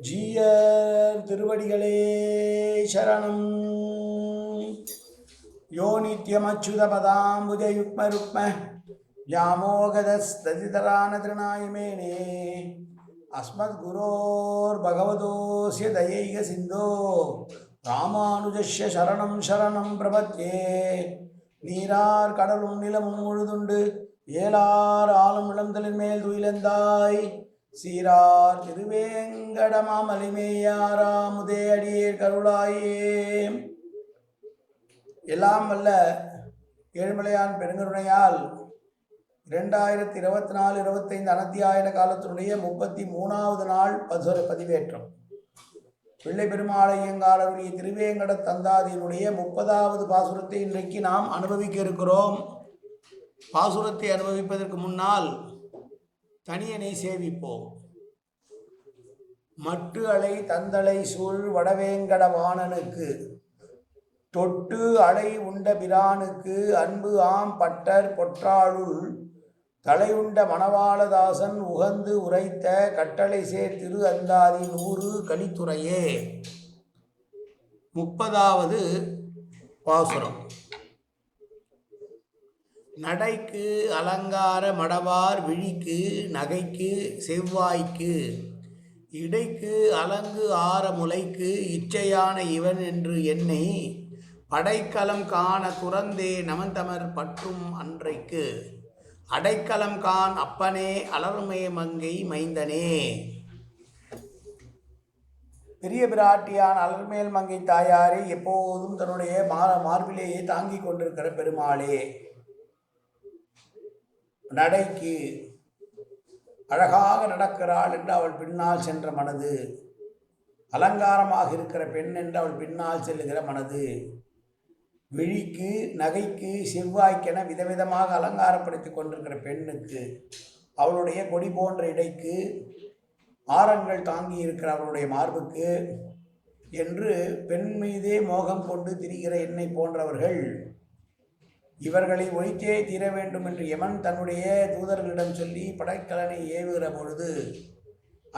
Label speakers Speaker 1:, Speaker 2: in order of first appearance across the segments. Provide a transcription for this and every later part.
Speaker 1: ஜீயர் திருவடிகளே சரணம் யோ நித்யமச்சுதபதாம்புஜயுக்ம ருக்ம व्यामोगदस्तदितरान तृणायमेने अस्मद्गुरोर्भगवतोऽस्य दयैकसिन्धो ராமானுஜஸ்ய சரணம் சரணம் பிரபத்யே நீரார் கடலும் நிலமும் முழுதுண்டு ஏலார் ஆளும் இளந்தலின் மேல் துயிலந்தாய் சீரார் திருவேங்கடமாமலிமேயாராமுதே அடியேர் கருளாயே. எல்லாம் வல்ல ஏழ்மலையான் பெருங்கருணையால் இரண்டாயிரத்தி இருபத்தி நாலு இருபத்தைந்து அனத்தியாயன காலத்தினுடைய முப்பத்தி மூணாவது நாள் பசுர பதிவேற்றம். பிள்ளை பெருமாளையங்காளருடைய திருவேங்கட தந்தாதியினுடைய முப்பதாவது பாசுரத்தை இன்றைக்கு நாம் அனுபவிக்க இருக்கிறோம். பாசுரத்தை அனுபவிப்பதற்கு முன்னால் தனியனை சேவிப்போம். மட்டு அலை தந்தலை சூழ் வடவேங்கட வாணனுக்கு தொட்டு அலை உண்ட பிரானுக்கு அன்பு ஆம் பட்டர் பொற்றாளுள் தலையுண்ட மணவாளதாசன் உகந்து உரைத்த கட்டளை சேர் திரு அந்தாதி நூறு கலித்துறையே. முப்பதாவது பாசுரம். நடைக்கு அலங்கார மடவார் விழிக்கு நகைக்கு செவ்வாய்க்கு. இடைக்கு அலங்கு ஆர முலைக்கு இச்சையான இவன் என்று என்னை படைக்கலம் காண துறந்தே நமந்தமர் பற்றும் அன்றைக்கு. அடைக்கலம் கான் அப்பனே அலருமே மங்கை மைந்தனே. பெரிய பிராட்டியான் அலர்மேல் மங்கை தாயாரை எப்போதும் தன்னுடைய மா மார்பிலேயே தாங்கிக் கொண்டிருக்கிற பெருமாளே. நடைக்கு அழகாக நடக்கிறாள் என்று அவள் பின்னால் சென்ற மனது. அலங்காரமாக இருக்கிற பெண் என்று அவள் பின்னால் செல்லுகிற மனது. விழிக்கு நகைக்கு செவ்வாய்க்கென விதவிதமாக அலங்காரப்படுத்தி கொண்டிருக்கிற பெண்ணுக்கு அவளுடைய கொடி போன்ற இடைக்கு ஆரங்கள் தாங்கி இருக்கிற அவளுடைய மார்புக்கு என்று பெண் மீதே மோகம் கொண்டு திரிகிற என்னை போன்றவர்கள் இவர்களை ஒழித்தே தீர வேண்டும் என்று யமன் தன்னுடைய தூதர்களிடம் சொல்லி படைக்கலனை ஏவுகிற பொழுது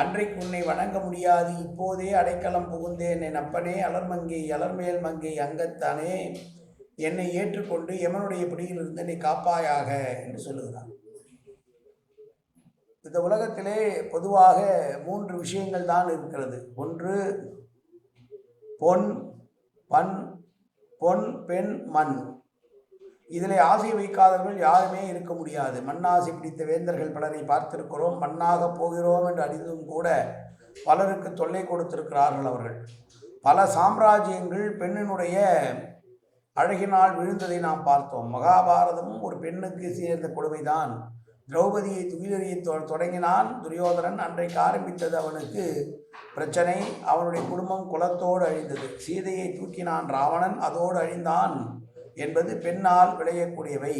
Speaker 1: அன்றைக்கு உன்னை வணங்க முடியாது இப்போதே அடைக்கலம் புகுந்தேன். என் அப்பனே அலர்மங்கை அலர்மேல் மங்கை அங்கத்தானே. என்னை ஏற்றுக்கொண்டு யமனுடைய பிடியிலிருந்து என்னை காப்பாயாக என்று சொல்லுகிறான் இந்த உலகத்திலே பொதுவாக மூன்று விஷயங்கள் தான் இருக்கிறது. ஒன்று பொன் பண் பொன் பெண் மண். இதில் ஆசை வைக்காதவர்கள் யாருமே இருக்க முடியாது. மண்ணாசி பிடித்த வேந்தர்கள் பலரை பார்த்திருக்கிறோம். மண்ணாக போகிறோம் என்று அறிந்தும் கூட பலருக்கு தொல்லை கொடுத்திருக்கிறார்கள் அவர்கள். பல சாம்ராஜ்யங்கள் பெண்ணினுடைய அழகினால் விழுந்ததை நாம் பார்த்தோம். மகாபாரதமும் ஒரு பெண்ணுக்கு சேர்ந்த கொடுமைதான். திரௌபதியை துயிலறிய தொ- தொடங்கினான் துரியோதனன். அன்றைக்கு ஆரம்பித்தது அவனுக்கு பிரச்சனை. அவனுடைய குடும்பம் குலத்தோடு அழிந்தது. சீதையை தூக்கினான் ராவணன். அதோடு அழிந்தான் என்பது பெண்ணால் விளையக்கூடியவை.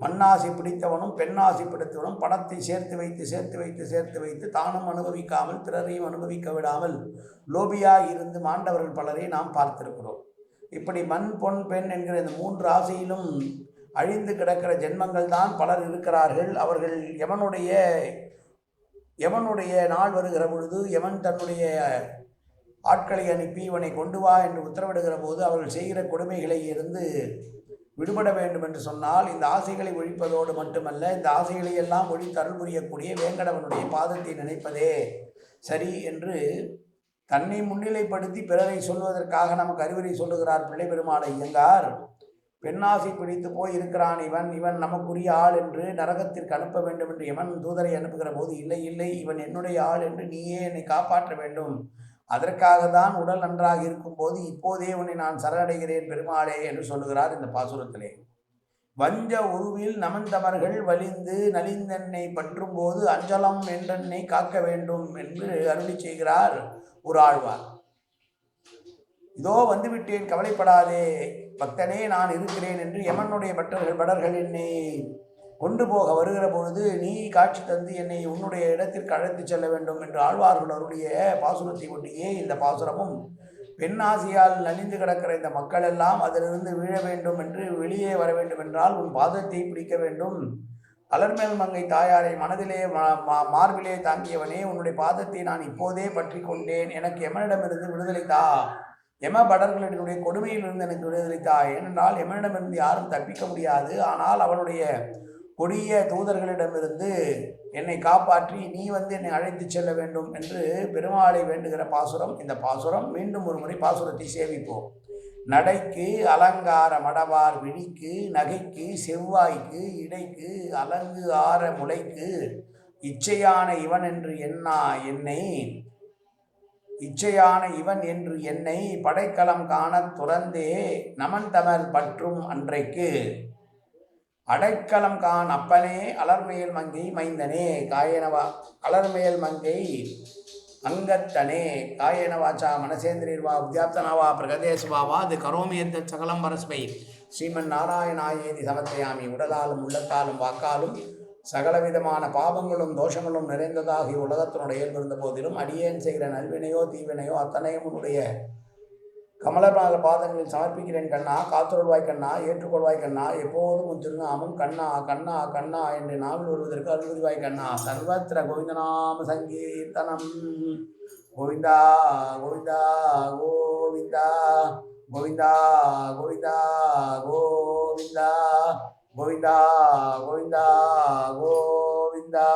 Speaker 1: மண்ணாசி பிடித்தவனும் பெண்ணாசி பிடித்தவனும் பணத்தை சேர்த்து வைத்து சேர்த்து வைத்து சேர்த்து வைத்து தானும் அனுபவிக்காமல் பிறரையும் அனுபவிக்க விடாமல் லோபியாக இருந்து மாண்டவர்கள் பலரை நாம் பார்த்திருக்கிறோம். இப்படி மண் பொன் பெண் என்கிற இந்த மூன்று ஆசையிலும் அழிந்து கிடக்கிற ஜென்மங்கள் தான் பலர் இருக்கிறார்கள். அவர்கள் எவனுடைய எவனுடைய நாள் வருகிற பொழுது எவன் தன்னுடைய ஆட்களை அனுப்பி இவனை கொண்டு வா என்று உத்தரவிடுகிற போது அவர்கள் செய்கிற கொடுமைகளை இருந்து விடுபட வேண்டும் என்று சொன்னால் இந்த ஆசைகளை ஒழிப்பதோடு மட்டுமல்ல இந்த ஆசைகளை எல்லாம் ஒழித்து அருள் புரியக்கூடிய வேங்கடவனுடைய பாதத்தை நினைப்பதே சரி என்று தன்னை முன்னிலைப்படுத்தி பிறரை சொல்வதற்காக நமக்கு அறிவுரை சொல்லுகிறார் பிள்ளை பெருமாளை ஐயங்கார். பெண்ணாசை பிடித்து போய் இருக்கிறான் இவன் இவன் நமக்குரிய ஆள் என்று நரகத்திற்கு அனுப்ப வேண்டும் என்று எவன் தூதரை அனுப்புகிற போது இல்லை இல்லை இவன் என்னுடைய ஆள் என்று நீயே என்னை காப்பாற்ற வேண்டும். அதற்காக தான் உடல் நன்றாக இருக்கும்போது இப்போதே உன்னை நான் சரணடைகிறேன் பெருமாளே என்று சொல்லுகிறார் இந்த பாசுரத்திலே. வஞ்ச உருவில் நமந்தமர்கள் வலிந்து நலிந்தென்னை பற்றும் போது அஞ்சலம் என்றென்னை காக்க வேண்டும் என்று அருளி செய்கிறார் ஒரு ஆழ்வார் இதோ வந்துவிட்டேன் கவலைப்படாதே பக்தனே நான் இருக்கிறேன் என்று யமனுடைய பட்டர்கள் படர்கள் என்னை கொண்டு போக வருகிற பொழுது நீ காட்சி தந்து என்னை உன்னுடைய இடத்திற்கு அழைத்து செல்ல வேண்டும் என்று ஆழ்வார்கள் அவருடைய பாசுரத்தை ஒட்டியே இந்த பாசுரமும் பெண்ணாசியால் நலிந்து கிடக்கிற இந்த மக்கள் எல்லாம் அதிலிருந்து வீழ வேண்டும் என்று வெளியே வர வேண்டும் என்றால் உன் பாதத்தை பிடிக்க வேண்டும். அலர்மேல் மங்கை தாயாரை மனதிலே மா- மா- மார்பிலே தாங்கியவனே உன்னுடைய பாதத்தை நான் இப்போதே பற்றி கொண்டேன். எனக்கு எமனிடமிருந்து விடுதலை தா. எம படர்களினுடைய கொடுமையிலிருந்து எனக்கு விடுதலை தா. ஏனென்றால் எமனிடமிருந்து யாரும் தப்பிக்க முடியாது. ஆனால் அவனுடைய கொடிய தூதர்களிடமிருந்து என்னை காப்பாற்றி நீ வந்து என்னை அழைத்து செல்ல வேண்டும் என்று பெருமாளை வேண்டுகிற பாசுரம் இந்த பாசுரம் மீண்டும் ஒரு முறை பாசுரத்தை சேவிப்போம். நடைக்கு அலங்கார மடவார் விழிக்கு நகைக்கு செவ்வாய்க்கு இடைக்கு அலங்கு ஆர முளைக்கு இச்சையான இவன் என்று என்னா என்னை இச்சையான இவன் என்று என்னை படைக்கலம் காணத் துறந்தே நமன் தமர் பற்றும் அன்றைக்கு. அடைக்கலம் கான் அப்பனே அலர்மேல் மங்கை மைந்தனே காயனவா அலர்மேல் மங்கை அங்கத்தனே காயேன வாச்சா மனசேந்திரிர்வா உத்யாப்தனாவா பிரகதேசுவாவா அது கரோமி எந்த சகலம் பரஸ்மை. ஸ்ரீமன் நாராயணாயேதி சமத்தையாமி உடலாலும் உள்ளத்தாலும் வாக்காலும் சகலவிதமான பாவங்களும் தோஷங்களும் நிறைந்ததாகி உலகத்தினுடைய இயல்பிருந்த போதிலும் அடியேன் செய்கிற நல்வினையோ தீவினையோ அத்தனையும் உன்னுடைய கமலபாத பாதங்களில் சமர்ப்பிக்கிறேன் கண்ணா காத்தொருள்வாய் கண்ணா ஏற்றுக்கொள்வாய் கண்ணா எப்போதும் உன் திருநாமம் கண்ணா கண்ணா கண்ணா என்று நாவில் வருவதற்கு அருள்வாய் கண்ணா. சர்வத்திர கோவிந்தநாம சங்கீர்த்தனம். கோவிந்தா கோவிந்தா கோவிந்தா கோவிந்தா கோவிந்தா கோவிந்தா கோவிந்தா கோவிந்தா கோவிந்தா.